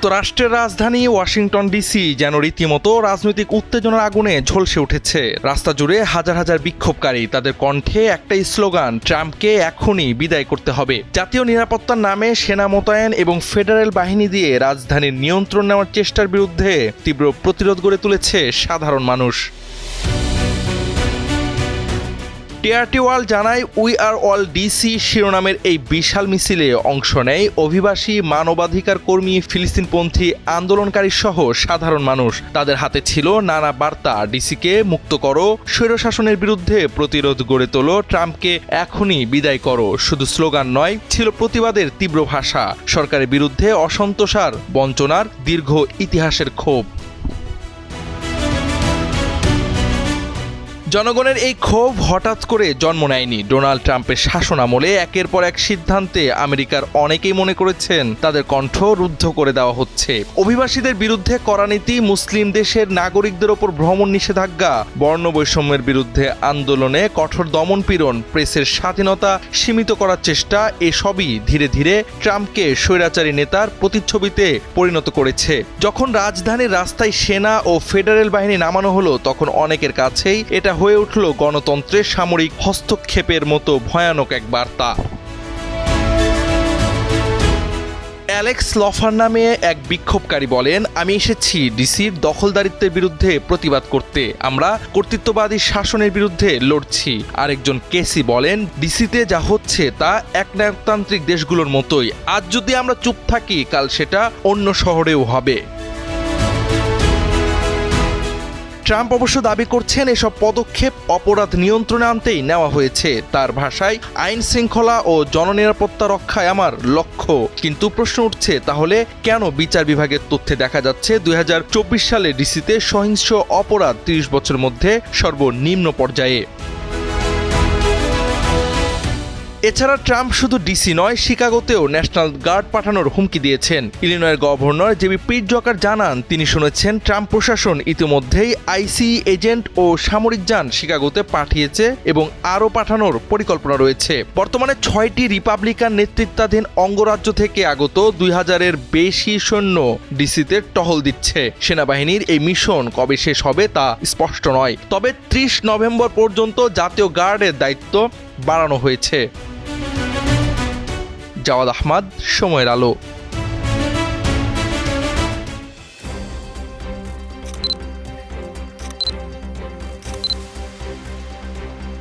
যুক্তরাষ্ট্রের রাজধানী Washington DC যেন রীতিমতো রাজনৈতিক উত্তেজনার আগুনে ঝলসে উঠেছে। রাস্তা জুড়ে হাজার হাজার বিক্ষোভকারী, তাদের কণ্ঠে একটাই স্লোগান, ট্রাম্পকে এখনই বিদায় করতে হবে। জাতীয় নিরাপত্তার নামে সেনা মোতায়েন এবং ফেডারেল বাহিনী দিয়ে রাজধানীর নিয়ন্ত্রণ নেওয়ার চেষ্টার বিরুদ্ধে তীব্র প্রতিরোধ গড়ে তুলেছে সাধারণ মানুষ। টিআরটি ওয়াল জানায় উই আর অল ডিসি শিরোনামের এই বিশাল মিছিলে অংশ নেয় অভিবাসী, মানবাধিকার কর্মী, ফিলিস্তিনপন্থী, আন্দোলনকারী সহ সাধারণ মানুষ। তাদের হাতে ছিল নানা বার্তা। ডিসিকে মুক্ত করো স্বৈরশাসনের বিরুদ্ধে প্রতিরোধ গড়ে তোলো, ট্রাম্পকে এখনই বিদায় করো। শুধু স্লোগান নয়, ছিল প্রতিবাদের তীব্র ভাষা। সরকারের বিরুদ্ধে অসন্তোষার, বঞ্চনার দীর্ঘ ইতিহাসের ক্ষোভ। জনগণের এই ক্ষোভ হঠাৎ করে জন্ম নেয়নি। ডোনাল্ড ট্রাম্পের শাসন আমলে একের পর এক সিদ্ধান্তে আমেরিকার অনেকেই মনে করেছেন তাদের কণ্ঠ রুদ্ধ করে দেওয়া হচ্ছে। অভিবাসীদের বিরুদ্ধে করা নীতি, মুসলিম দেশের নাগরিকদের ওপর ভ্রমণ নিষেধাজ্ঞা বর্ণ বৈষম্যের বিরুদ্ধে আন্দোলনে কঠোর দমনপীড়ন, প্রেসের স্বাধীনতা সীমিত করার চেষ্টা, এসবই ধীরে ধীরে ট্রাম্পকে স্বৈরাচারী নেতার প্রতিচ্ছবিতে পরিণত করেছে। যখন রাজধানীর রাস্তায় সেনা ও ফেডারেল বাহিনী নামানো হলো, তখন অনেকের কাছেই এটা হয়ে উঠল গণতন্ত্রের সামরিক হস্তক্ষেপের মতো ভয়ানক এক বার্তা। অ্যালেক্স লফার নামে এক বিক্ষোভকারী বলেন, আমি এসেছি ডিসির দখলদারিত্বের বিরুদ্ধে প্রতিবাদ করতে। আমরা কর্তৃত্ববাদী শাসনের বিরুদ্ধে লড়ছি। আরেকজন কেসি বলেন, ডিসিতে যা হচ্ছে তা একনায়কতান্ত্রিক দেশগুলোর মতোই। আজ যদি আমরা চুপ থাকি, কাল সেটা অন্য শহরেও হবে। ট্রাম্প অবশ্য দাবি করছেন এসব পদক্ষেপ অপরাধ নিয়ন্ত্রণে আনতেই নেওয়া হয়েছে। তার ভাষায়, আইন শৃঙ্খলা ও জননিরাপত্তা রক্ষায় আমার লক্ষ্য। কিন্তু প্রশ্ন উঠছে, তাহলে কেন বিচার বিভাগের তথ্যে দেখা যাচ্ছে দুই হাজার চব্বিশ সালে ডিসিতে সহিংস অপরাধ তিরিশ বছরের মধ্যে সর্বনিম্ন পর্যায়ে? এছাড়া ট্রাম্প শুধু ডিসি নয়, শিকাগোতেও ন্যাশনাল গার্ড পাঠানোর হুমকি দিয়েছেন। ইলিনয়ের গভর্নর জেবি পিট জকার জানান, তিনি শুনেছেন, ট্রাম্প প্রশাসন ইতিমধ্যেই আইসি এজেন্ট ও সামরিক যান শিকাগোতে পাঠিয়েছে এবং আরও পাঠানোর পরিকল্পনা রয়েছে। বর্তমানে ছয়টি রিপাবলিকান নেতৃত্বাধীন অঙ্গরাজ্য থেকে আগত দুই হাজারের বেশি সৈন্য ডিসিতে টহল দিচ্ছে। সেনাবাহিনীর এই মিশন কবে শেষ হবে তা স্পষ্ট নয়, তবে ত্রিশ নভেম্বর পর্যন্ত জাতীয় গার্ডের দায়িত্ব বাড়ানো হয়েছে। জাওয়াদ আহমদ, সময়ের আলো।